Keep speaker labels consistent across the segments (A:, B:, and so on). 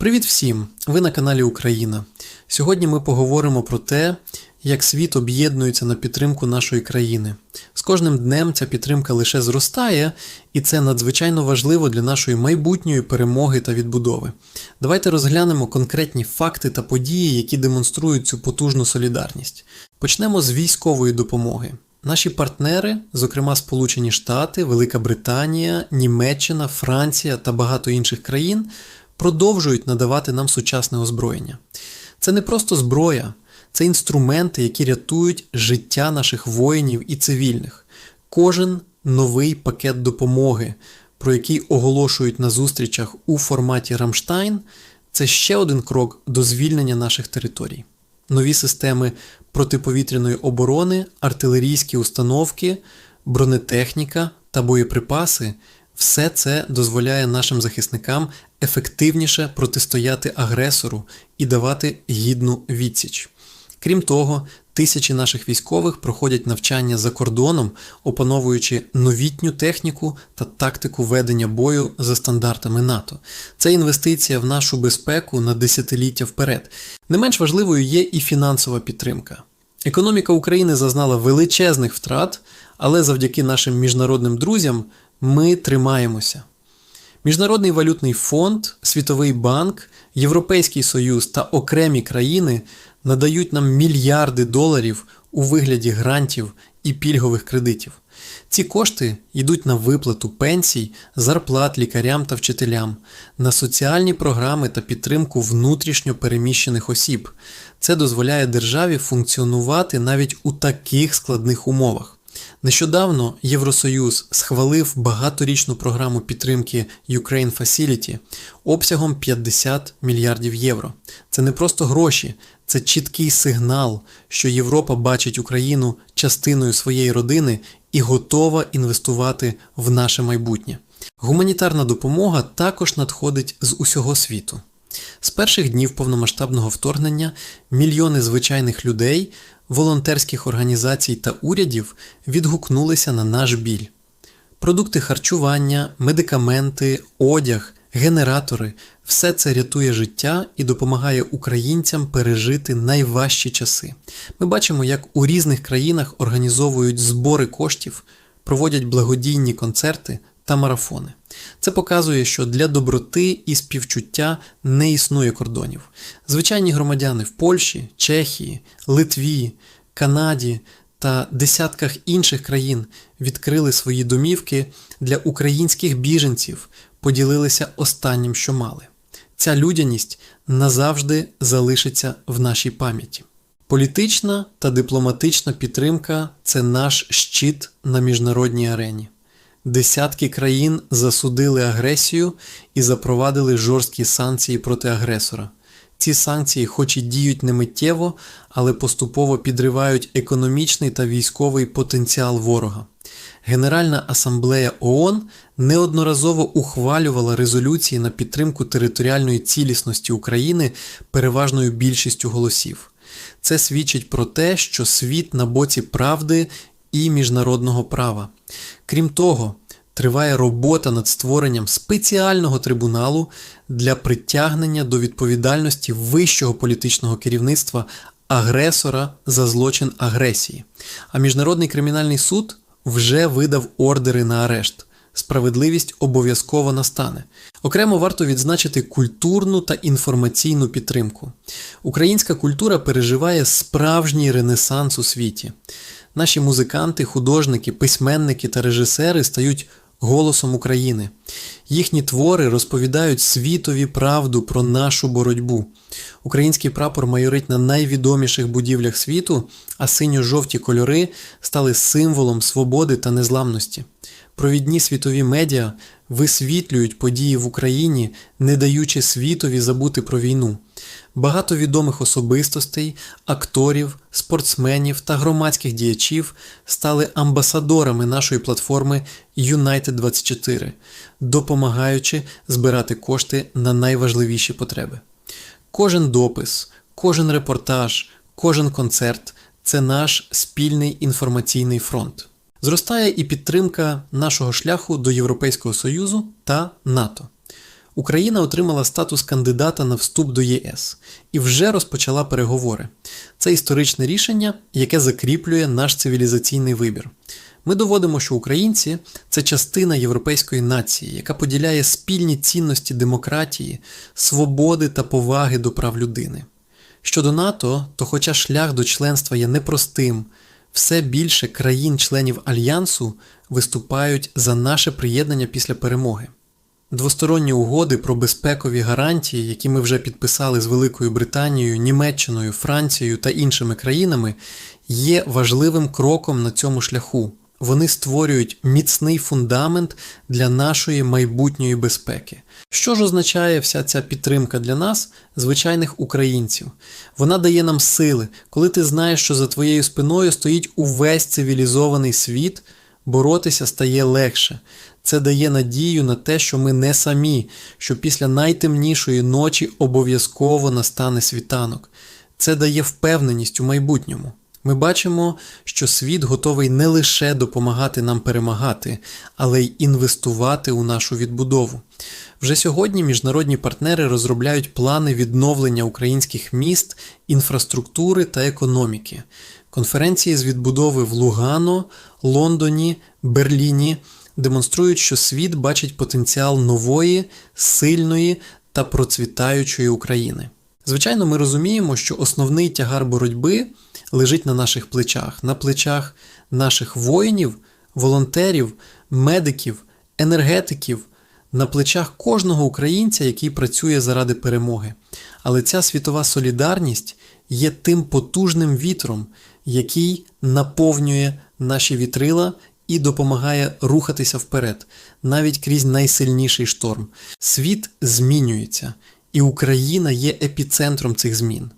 A: Привіт всім! Ви на каналі Україна. Сьогодні ми поговоримо про те, як світ об'єднується на підтримку нашої країни. З кожним днем ця підтримка лише зростає, і це надзвичайно важливо для нашої майбутньої перемоги та відбудови. Давайте розглянемо конкретні факти та події, які демонструють цю потужну солідарність. Почнемо з військової допомоги. Наші партнери, зокрема Сполучені Штати, Велика Британія, Німеччина, Франція та багато інших країн, продовжують надавати нам сучасне озброєння. Це не просто зброя, це інструменти, які рятують життя наших воїнів і цивільних. Кожен новий пакет допомоги, про який оголошують на зустрічах у форматі Рамштайн, це ще один крок до звільнення наших територій. Нові системи протиповітряної оборони, артилерійські установки, бронетехніка та боєприпаси все це дозволяє нашим захисникам ефективніше протистояти агресору і давати гідну відсіч. Крім того, тисячі наших військових проходять навчання за кордоном, опановуючи новітню техніку та тактику ведення бою за стандартами НАТО. Це інвестиція в нашу безпеку на десятиліття вперед. Не менш важливою є і фінансова підтримка. Економіка України зазнала величезних втрат, але завдяки нашим міжнародним друзям ми тримаємося. Міжнародний валютний фонд, Світовий банк, Європейський Союз та окремі країни надають нам мільярди доларів у вигляді грантів і пільгових кредитів. Ці кошти йдуть на виплату пенсій, зарплат лікарям та вчителям, на соціальні програми та підтримку внутрішньо переміщених осіб. Це дозволяє державі функціонувати навіть у таких складних умовах. Нещодавно Євросоюз схвалив багаторічну програму підтримки Ukraine Facility обсягом 50 мільярдів євро. Це не просто гроші, це чіткий сигнал, що Європа бачить Україну частиною своєї родини і готова інвестувати в наше майбутнє. Гуманітарна допомога також надходить з усього світу. З перших днів повномасштабного вторгнення мільйони звичайних людей волонтерських організацій та урядів відгукнулися на наш біль. Продукти харчування, медикаменти, одяг, генератори все це рятує життя і допомагає українцям пережити найважчі часи. Ми бачимо, як у різних країнах організовують збори коштів, проводять благодійні концерти та марафони. Це показує, що для доброти і співчуття не існує кордонів. Звичайні громадяни в Польщі, Чехії, Литві, Канаді та десятках інших країн відкрили свої домівки для українських біженців, поділилися останнім, що мали. Ця людяність назавжди залишиться в нашій пам'яті. Політична та дипломатична підтримка це наш щит на міжнародній арені. Десятки країн засудили агресію і запровадили жорсткі санкції проти агресора. Ці санкції, хоч і діють не миттєво, але поступово підривають економічний та військовий потенціал ворога. Генеральна асамблея ООН неодноразово ухвалювала резолюції на підтримку територіальної цілісності України переважною більшістю голосів. Це свідчить про те, що світ на боці правди і міжнародного права. Крім того, триває робота над створенням спеціального трибуналу для притягнення до відповідальності вищого політичного керівництва агресора за злочин агресії. А Міжнародний кримінальний суд вже видав ордери на арешт. Справедливість обов'язково настане. Окремо варто відзначити культурну та інформаційну підтримку. Українська культура переживає справжній ренесанс у світі. Наші музиканти, художники, письменники та режисери стають голосом України. Їхні твори розповідають світові правду про нашу боротьбу. Український прапор майорить на найвідоміших будівлях світу, а синьо-жовті кольори стали символом свободи та незламності. Провідні світові медіа висвітлюють події в Україні, не даючи світові забути про війну. Багато відомих особистостей, акторів, спортсменів та громадських діячів стали амбасадорами нашої платформи United 24, допомагаючи збирати кошти на найважливіші потреби. Кожен допис, кожен репортаж, кожен концерт це наш спільний інформаційний фронт. Зростає і підтримка нашого шляху до Європейського Союзу та НАТО. Україна отримала статус кандидата на вступ до ЄС і вже розпочала переговори. Це історичне рішення, яке закріплює наш цивілізаційний вибір. Ми доводимо, що українці це частина європейської нації, яка поділяє спільні цінності демократії, свободи та поваги до прав людини. Щодо НАТО, то хоча шлях до членства є непростим, все більше країн-членів Альянсу виступають за наше приєднання після перемоги. Двосторонні угоди про безпекові гарантії, які ми вже підписали з Великою Британією, Німеччиною, Францією та іншими країнами, є важливим кроком на цьому шляху. Вони створюють міцний фундамент для нашої майбутньої безпеки. Що ж означає вся ця підтримка для нас, звичайних українців? Вона дає нам сили, коли ти знаєш, що за твоєю спиною стоїть увесь цивілізований світ, боротися стає легше. Це дає надію на те, що ми не самі, що після найтемнішої ночі обов'язково настане світанок. Це дає впевненість у майбутньому. Ми бачимо, що світ готовий не лише допомагати нам перемагати, але й інвестувати у нашу відбудову. Вже сьогодні міжнародні партнери розробляють плани відновлення українських міст, інфраструктури та економіки. Конференції з відбудови в Лугано, Лондоні, Берліні демонструють, що світ бачить потенціал нової, сильної та процвітаючої України. Звичайно, ми розуміємо, що основний тягар боротьби лежить на наших плечах, на плечах наших воїнів, волонтерів, медиків, енергетиків, на плечах кожного українця, який працює заради перемоги. Але ця світова солідарність є тим потужним вітром, який наповнює наші вітрила і допомагає рухатися вперед, навіть крізь найсильніший шторм. Світ змінюється, і Україна є епіцентром цих змін.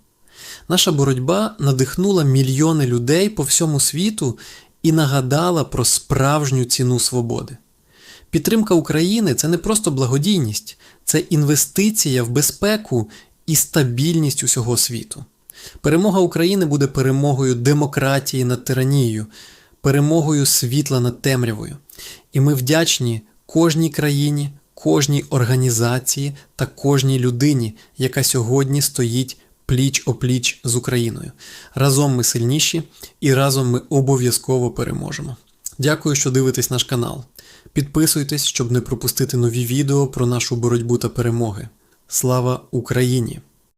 A: Наша боротьба надихнула мільйони людей по всьому світу і нагадала про справжню ціну свободи. Підтримка України це не просто благодійність, це інвестиція в безпеку і стабільність усього світу. Перемога України буде перемогою демократії над тиранією, перемогою світла над темрявою. І ми вдячні кожній країні, кожній організації та кожній людині, яка сьогодні стоїть пліч опліч з Україною. Разом ми сильніші і разом ми обов'язково переможемо. Дякую, що дивитесь наш канал. Підписуйтесь, щоб не пропустити нові відео про нашу боротьбу та перемоги. Слава Україні!